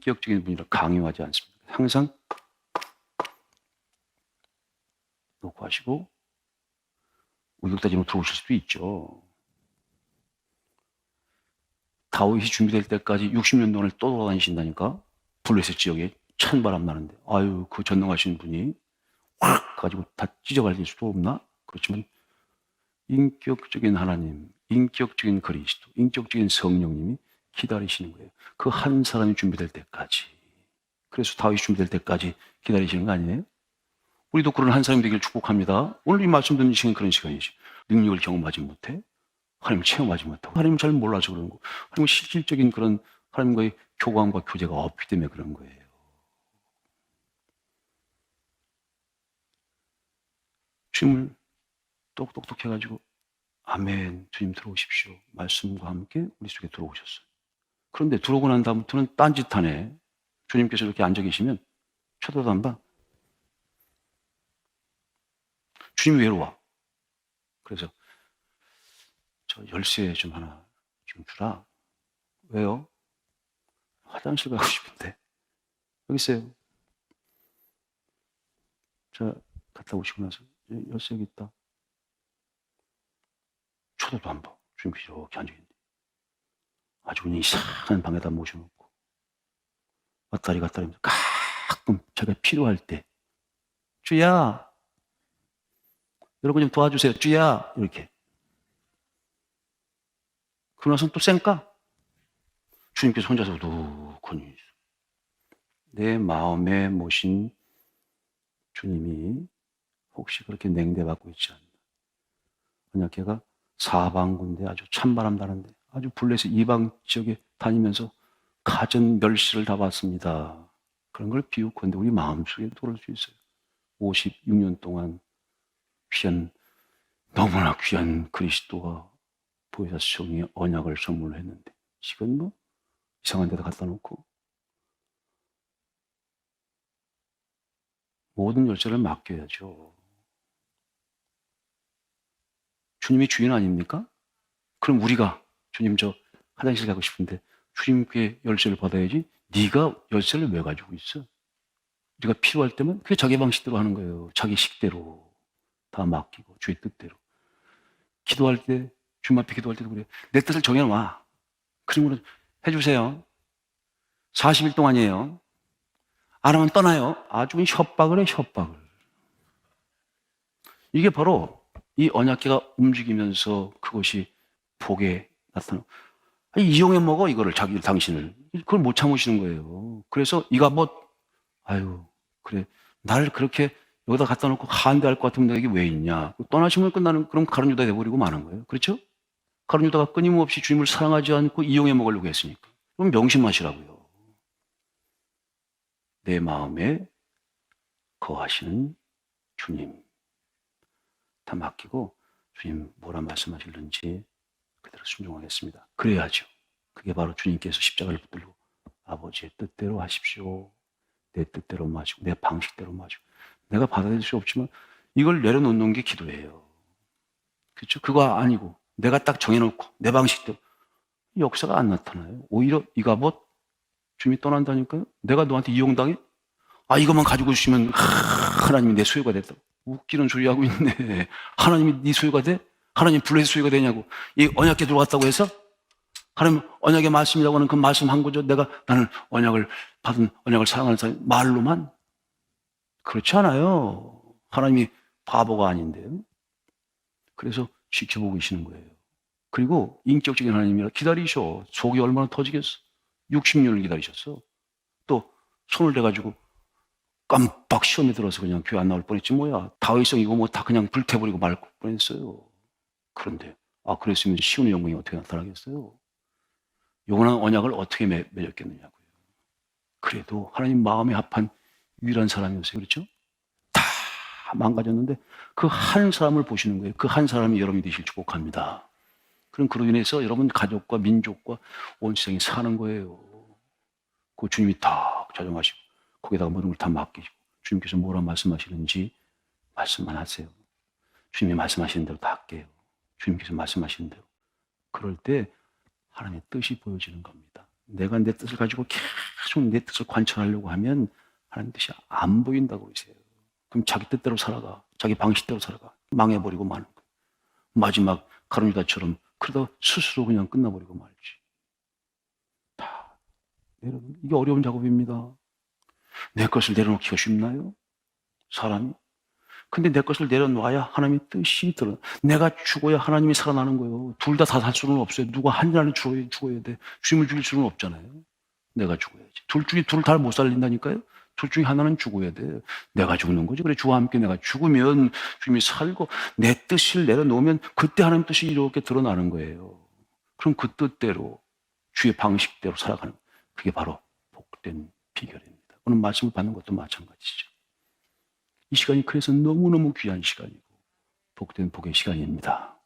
인격적인 분이라 강요하지 않습니다. 항상 놓고 하시고 우격다짐으로 들어오실 수도 있죠. 다윗이 준비될 때까지 60년 동안을 또 돌아다니신다니까 블레셋 지역에 찬바람 나는데 아유 그 전능하신 분이 확 가지고 다 찢어갈릴 수도 없나? 그렇지만 인격적인 하나님, 인격적인 그리스도, 인격적인 성령님이 기다리시는 거예요. 그 한 사람이 준비될 때까지. 그래서 다윗이 준비될 때까지 기다리시는 거 아니에요? 우리도 그런 한 사람이 되길 축복합니다. 오늘 이 말씀 듣는 시간이 그런 시간이지. 능력을 경험하지 못해. 하나님을 체험하지 못하고. 하나님을 잘 몰라서 그런 거. 하나님은 실질적인 그런 하나님과의 교감과 교제가 없기 때문에 그런 거예요. 주님을 똑똑똑 해가지고 아멘 주님 들어오십시오 말씀과 함께 우리 속에 들어오셨어요. 그런데 들어오고 난 다음부터는 딴짓하네. 주님께서 이렇게 앉아 계시면 쳐다도 안 봐. 주님이 외로워. 그래서 저 열쇠 좀 하나 좀 주라. 왜요? 화장실 가고 싶은데. 여기 있어요. 자, 갔다 오시고 나서 예, 열쇠 여기 있다. 쳐다도 안 봐. 주님께서 이렇게 앉아있는데. 아주 그냥 이상한 방에다 모셔놓고. 왔다리 갔다리 하면서 가끔 자기가 필요할 때. 주야! 여러분 좀 도와주세요. 주야! 이렇게. 그러고 나서는 또 쌩까? 주님께서 혼자서 있어. 내 마음에 모신 주님이 혹시 그렇게 냉대받고 있지 않나. 만약 걔가 사방군데 아주 찬바람 나는데 아주 블레셋 이방 지역에 다니면서 가전 멸시를 다 받습니다. 그런 걸 비웃건데 우리 마음속에 들어올 수 있어요. 56년 동안 귀한 너무나 귀한 그리스도가 보혜사 성의 언약을 선물로 했는데 지금 뭐 이상한 데다 갖다 놓고 모든 열쇠를 맡겨야죠. 주님이 주인 아닙니까? 그럼 우리가 주님 저 화장실 가고 싶은데 주님께 열쇠를 받아야지 네가 열쇠를 왜 가지고 있어? 네가 필요할 때면 그게 자기 방식대로 하는 거예요. 자기 식대로 다 맡기고 주의 뜻대로. 기도할 때 주님 앞에 기도할 때도 그래. 내 뜻을 정해놔. 그러면 해주세요. 40일 동안이에요. 안 하면 떠나요. 아주 협박을 해, 협박을. 이게 바로 이 언약계가 움직이면서 그것이 복에 나타나. 이용해 먹어, 이거를, 자기, 당신을. 그걸 못 참으시는 거예요. 그래서 이가 뭐, 아유, 그래. 나를 그렇게 여기다 갖다 놓고 한대할 것 같으면 내가 이게 왜 있냐. 떠나시면 끝나는, 그럼 가론 유다 돼버리고 마는 거예요. 그렇죠? 가론 유다가 끊임없이 주님을 사랑하지 않고 이용해 먹으려고 했으니까. 그럼 명심하시라고요. 내 마음에 거하시는 주님. 다 맡기고 주님 뭐라 말씀하실는지 그대로 순종하겠습니다. 그래야죠. 그게 바로 주님께서 십자가를 붙들고 아버지의 뜻대로 하십시오. 내 뜻대로 마시고 내 방식대로 마시고 내가 받아들일 수 없지만 이걸 내려놓는 게 기도예요. 그렇죠? 그거 아니고 내가 딱 정해놓고 내 방식대로 역사가 안 나타나요. 오히려 이가 뭐 주님이 떠난다니까요. 내가 너한테 이용당해? 아 이것만 가지고 있으면 하나님이 내 소유가 됐다. 웃기는 소리 하고 있네. 하나님이 네 소유가 돼? 하나님 소유가 되냐고. 이 언약계 들어갔다고 해서 하나님 언약의 말씀이라고 하는 그 말씀 한 거죠. 내가 나는 언약을 받은 언약을 사랑하는 사람 말로만 그렇지 않아요. 하나님이 바보가 아닌데요. 그래서 지켜보고 계시는 거예요. 그리고 인격적인 하나님이라 기다리셔. 속이 얼마나 터지겠어. 60년을 기다리셨어. 또 손을 대가지고 깜빡 시험에 들어서 그냥 교회 안 나올 뻔했지 뭐야. 다윗성 이거 뭐 다 그냥 불태버리고 말 뻔했어요. 그런데 아 그랬으면 시온의 영광이 어떻게 나타나겠어요? 영원한 언약을 어떻게 맺, 맺었겠느냐고요. 그래도 하나님 마음에 합한 유일한 사람이었어요. 그렇죠? 다 망가졌는데 그 한 사람을 보시는 거예요. 그 한 사람이 여러분이 되실 축복합니다. 그럼 그로 인해서 여러분 가족과 민족과 온 세상이 사는 거예요. 그 주님이 다 자정하시고 거기다가 모든 걸 다 맡기시고 주님께서 뭐라 말씀하시는지 말씀만 하세요. 주님이 말씀하시는 대로 다 할게요. 주님께서 말씀하시는 대로. 그럴 때 하나님의 뜻이 보여지는 겁니다. 내가 내 뜻을 가지고 계속 내 뜻을 관철하려고 하면 하나님 뜻이 안 보인다고 그러세요. 그럼 자기 뜻대로 살아가. 자기 방식대로 살아가. 망해버리고 마는 거예요. 마지막 가론유다처럼 그러다 스스로 그냥 끝나버리고 말지. 다 내려 이게 어려운 작업입니다. 내 것을 내려놓기가 쉽나요? 사람이? 근데 내 것을 내려놔야 하나님의 뜻이 들어. 내가 죽어야 하나님이 살아나는 거예요. 둘 다 다 살 수는 없어요. 누가 한 자는 죽어야, 죽어야 돼. 주님을 죽일 수는 없잖아요. 내가 죽어야지. 둘 중에 둘다못 살린다니까요. 둘 중에 하나는 죽어야 돼. 내가 죽는 거지. 그래 주와 함께 내가 죽으면 주님이 살고 내 뜻을 내려놓으면 그때 하나님 뜻이 이렇게 드러나는 거예요. 그럼 그 뜻대로 주의 방식대로 살아가는. 그게 바로 복된 비결입니다. 오늘 말씀을 받는 것도 마찬가지죠. 이 시간이 그래서 너무너무 귀한 시간이고 복된 복의 시간입니다.